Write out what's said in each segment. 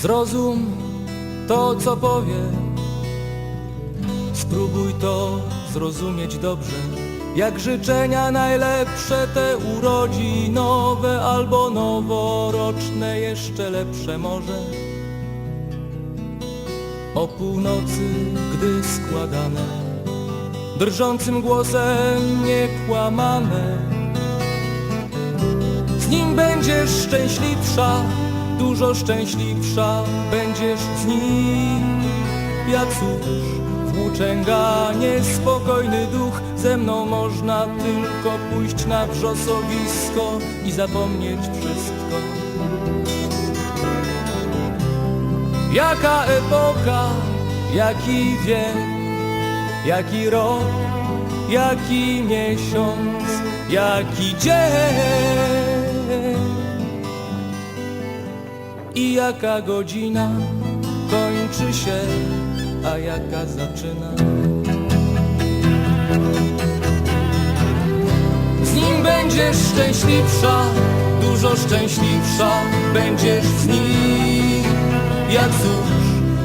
Zrozum to, co powiem. Spróbuj to zrozumieć dobrze. Jak życzenia najlepsze te urodzi nowe, Albo noworoczne jeszcze lepsze może. O północy, gdy składane, drżącym głosem niekłamane. Z nim będziesz szczęśliwsza, dużo szczęśliwsza będziesz z nim. Jak cóż, włóczęga, niespokojny duch, ze mną można tylko pójść na wrzosowisko i zapomnieć wszystko. Jaka epoka, jaki wiek, jaki rok, jaki miesiąc, jaki dzień i jaka godzina kończy się, a jaka zaczyna. Z nim będziesz szczęśliwsza, dużo szczęśliwsza będziesz z nim. Jak cóż,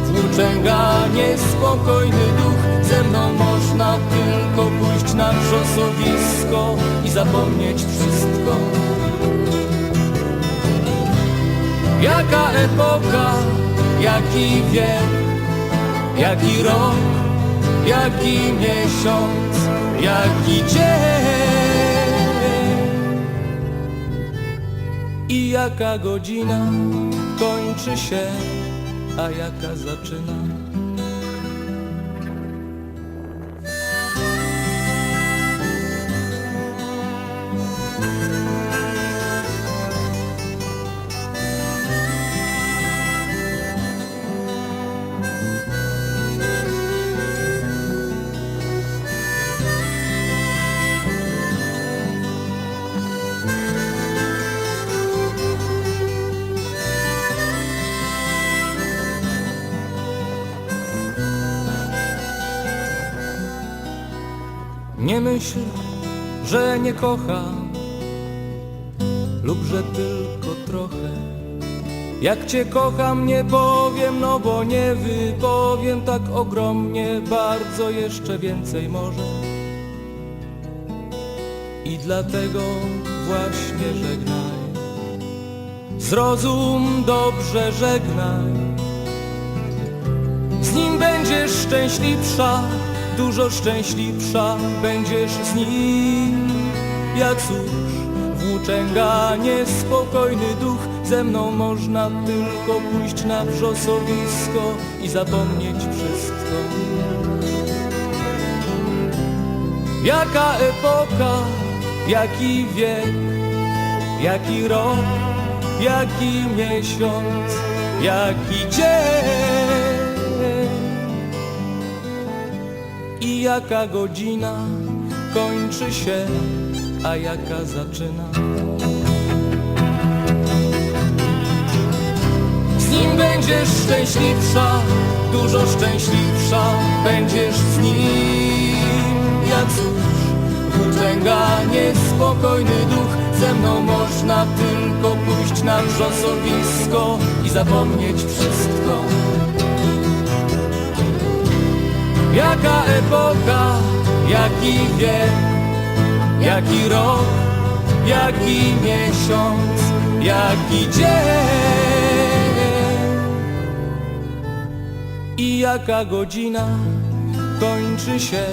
włóczęga, niespokojny duch, ze mną można tylko pójść na wrzosowisko i zapomnieć wszystko. Jaka epoka, jaki wiek, jaki rok, jaki miesiąc, jaki dzień. I jaka godzina kończy się, a jaka zaczyna. Nie myśl, że nie kocham lub że tylko trochę. Jak cię kocham nie powiem, no bo nie wypowiem tak ogromnie, bardzo jeszcze więcej może. I dlatego właśnie żegnaj. Zrozum dobrze żegnaj. Z nim będziesz szczęśliwsza, dużo szczęśliwsza będziesz z nim. Jak cóż, włóczęga, niespokojny duch, ze mną można tylko pójść na wrzosowisko i zapomnieć wszystko. Jaka epoka, jaki wiek, jaki rok, jaki miesiąc, jaki dzień jaka godzina kończy się, a jaka zaczyna. Z nim będziesz szczęśliwsza, dużo szczęśliwsza będziesz z nim. Jak cóż, włóczęga, niespokojny duch, ze mną można tylko pójść na wrzosowisko i zapomnieć wszystko. Jaka epoka, jaki wiek, jaki rok, jaki miesiąc, jaki dzień i jaka godzina kończy się,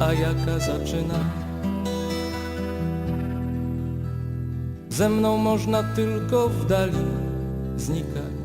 a jaka zaczyna. Ze mną można tylko w dali znikać